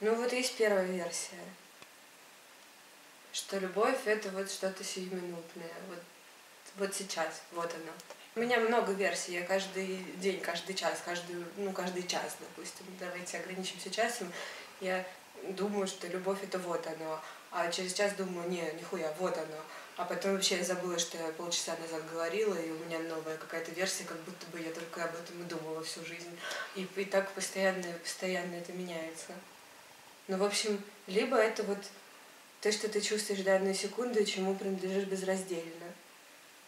Ну вот есть первая версия, что любовь это вот что-то сиюминутное, вот, вот сейчас, вот оно. У меня много версий, я каждый день, каждый час, каждый, ну, каждый час, допустим, давайте ограничимся часом, я думаю, что любовь это вот оно, а через час думаю, не, нихуя, вот оно. А потом вообще я забыла, что я полчаса назад говорила, и у меня новая какая-то версия, как будто бы я только об этом и думала всю жизнь. И, и так постоянно, постоянно это меняется. Ну, в общем, либо это вот то, что ты чувствуешь данную секунду, чему принадлежишь безраздельно.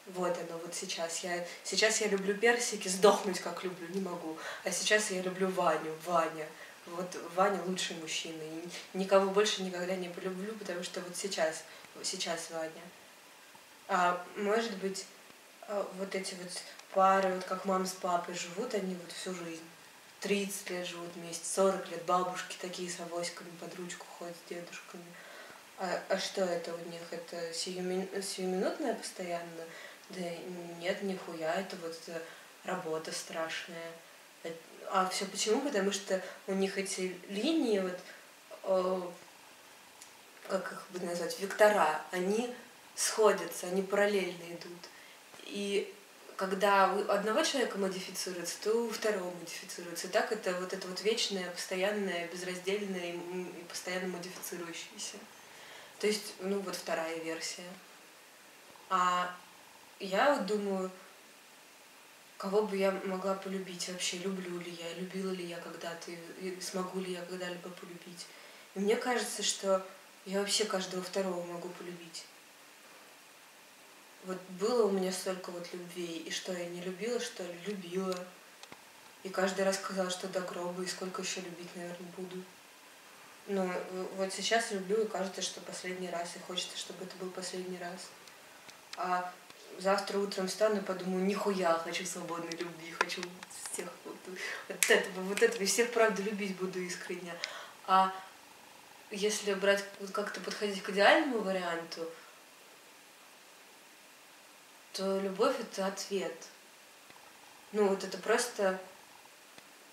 Вот оно, вот сейчас. Я, сейчас я люблю персики, сдохнуть как люблю, не могу. А сейчас я люблю Ваню, Ваня. Вот Ваня лучший мужчина. И никого больше никогда не полюблю, потому что вот сейчас, сейчас Ваня. А может быть, а, вот эти вот пары, вот как мама с папой живут, они вот всю жизнь. 30 лет живут вместе, 40 лет, бабушки такие с авоськами под ручку ходят с дедушками. А, а что это у них? Это сиюмин, сиюминутное постоянно? Да нет, нихуя, это вот э, работа страшная. А все почему? Потому что у них эти линии, вот, э, как их бы назвать, вектора, они сходятся, они параллельно идут. И когда у одного человека модифицируется, то у второго модифицируется. И так это вот это вот вечное, постоянное, безраздельное и постоянно модифицирующееся. То есть, ну вот вторая версия. А я вот думаю, кого бы я могла полюбить вообще, люблю ли я, любила ли я когда-то, и смогу ли я когда-либо полюбить. И мне кажется, что я вообще каждого второго могу полюбить вот было у меня столько вот любви, и что я не любила, что ли, любила. И каждый раз сказала, что до гроба, и сколько еще любить, наверное, буду. Но вот сейчас люблю, и кажется, что последний раз, и хочется, чтобы это был последний раз. А завтра утром встану и подумаю, нихуя, хочу свободной любви, хочу всех вот, вот этого, вот этого, и всех, правда, любить буду искренне. А если брать, вот как-то подходить к идеальному варианту, то любовь это ответ. Ну, вот это просто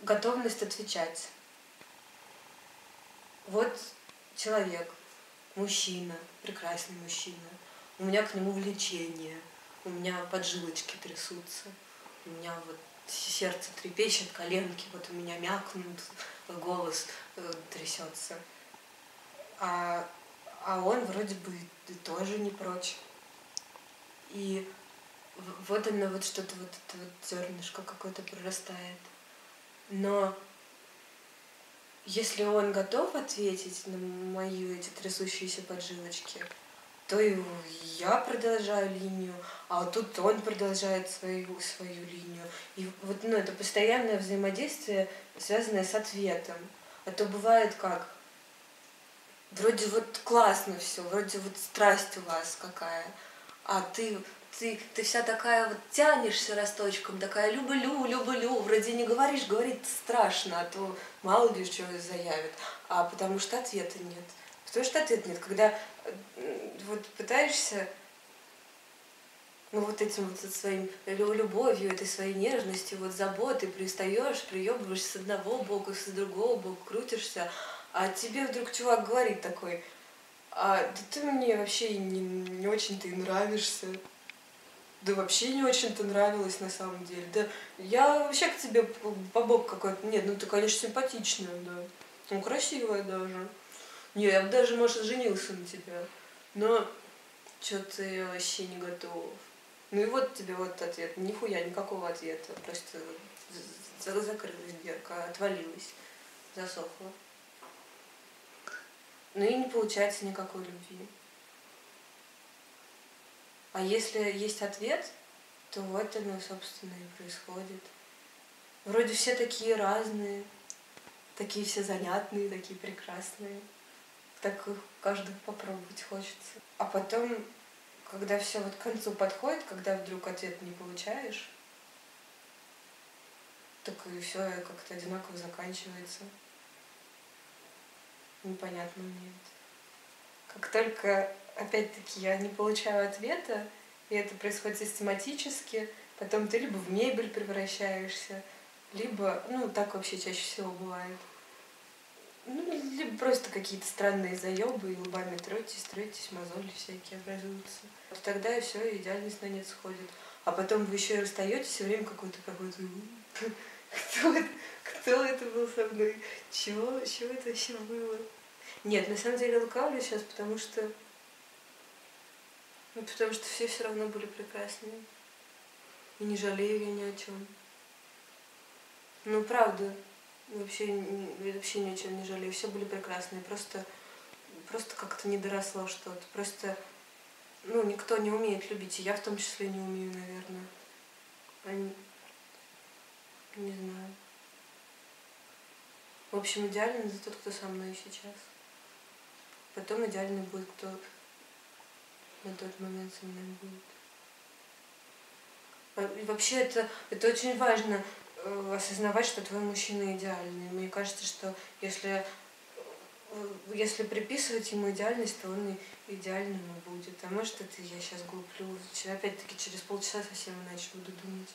готовность отвечать. Вот человек, мужчина, прекрасный мужчина. У меня к нему влечение, у меня поджилочки трясутся, у меня вот сердце трепещет, коленки, вот у меня мякнут, голос э, трясется. А, а он вроде бы тоже не прочь. И вот оно вот что-то вот это вот зернышко какое-то прорастает. Но если он готов ответить на мои эти трясущиеся поджилочки, то и я продолжаю линию, а тут он продолжает свою, свою линию. И вот ну, это постоянное взаимодействие, связанное с ответом. А то бывает как? Вроде вот классно все, вроде вот страсть у вас какая, а ты ты, ты вся такая вот тянешься росточком, такая люблю, люблю, вроде не говоришь, говорить страшно, а то мало ли что заявит, а потому что ответа нет. Потому что ответа нет. Когда вот пытаешься ну вот этим вот своим любовью, этой своей нежностью, вот заботой пристаешь, приебываешься с одного бока, с другого бока, крутишься, а тебе вдруг чувак говорит такой, а да ты мне вообще не, не очень-то и нравишься да вообще не очень-то нравилось на самом деле. Да я вообще к тебе по бок какой-то... Нет, ну ты, конечно, симпатичная, да. Ну, красивая даже. Не, я бы даже, может, женился на тебя. Но что-то я вообще не готов. Ну и вот тебе вот ответ. Нихуя, никакого ответа. Просто закрылась дверка, отвалилась, засохла. Ну и не получается никакой любви. А если есть ответ, то вот оно, собственно, и происходит. Вроде все такие разные, такие все занятные, такие прекрасные. Так их каждого попробовать хочется. А потом, когда все вот к концу подходит, когда вдруг ответ не получаешь, так и все как-то одинаково заканчивается. Непонятно мне это. Как только опять-таки, я не получаю ответа, и это происходит систематически, потом ты либо в мебель превращаешься, либо, ну, так вообще чаще всего бывает. Ну, либо просто какие-то странные заебы, и лбами третесь, третесь, мозоли всякие образуются. Вот тогда и все, идеальность на нет сходит. А потом вы еще и расстаетесь, все время какой-то какой-то кто это, кто это был со мной? Чего? Чего это вообще было? Нет, на самом деле лукавлю сейчас, потому что... Ну, потому что все все равно были прекрасные. И не жалею я ни о чем. Ну, правда. Вообще, вообще ни о чем не жалею. Все были прекрасные. Просто, просто как-то не доросло что-то. Просто, ну, никто не умеет любить. И я в том числе не умею, наверное. Они... Не знаю. В общем, идеален это тот, кто со мной сейчас. Потом идеальный будет, кто на тот момент со мной будет. И вообще это, это очень важно э, осознавать, что твой мужчина идеальный. Мне кажется, что если, э, если приписывать ему идеальность, то он и идеальным будет. А может это я сейчас глуплю. Опять-таки через полчаса совсем иначе буду думать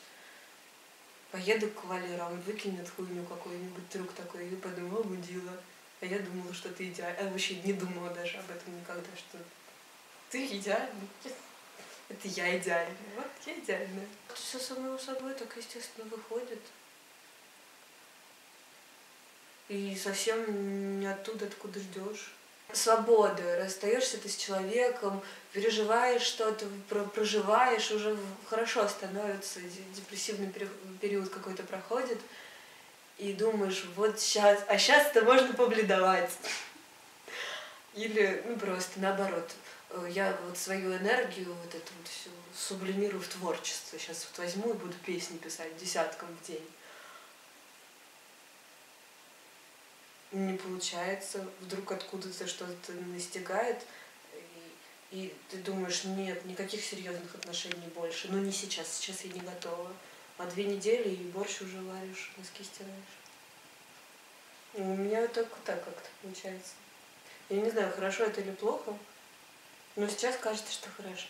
поеду к Валеру, он выкинет хуйню какой-нибудь трюк такой, и подумал, будила. А я думала, что ты идеальный. А вообще не думала даже об этом никогда, что ты идеальный. Это я идеальная. Вот я идеальная. Все само собой так естественно выходит. И совсем не оттуда, откуда ждешь свободы, расстаешься ты с человеком, переживаешь что-то, проживаешь, уже хорошо становится, депрессивный период какой-то проходит, и думаешь, вот сейчас, а сейчас-то можно побледовать. Или, ну, просто наоборот, я вот свою энергию, вот эту вот всю сублимирую в творчество. Сейчас вот возьму и буду песни писать десятком в день. не получается, вдруг откуда-то что-то настигает, и, и ты думаешь, нет, никаких серьезных отношений больше, ну не сейчас, сейчас я не готова. А две недели и борщ уже варишь, носки стираешь. И у меня только так как-то получается. Я не знаю, хорошо это или плохо, но сейчас кажется, что хорошо.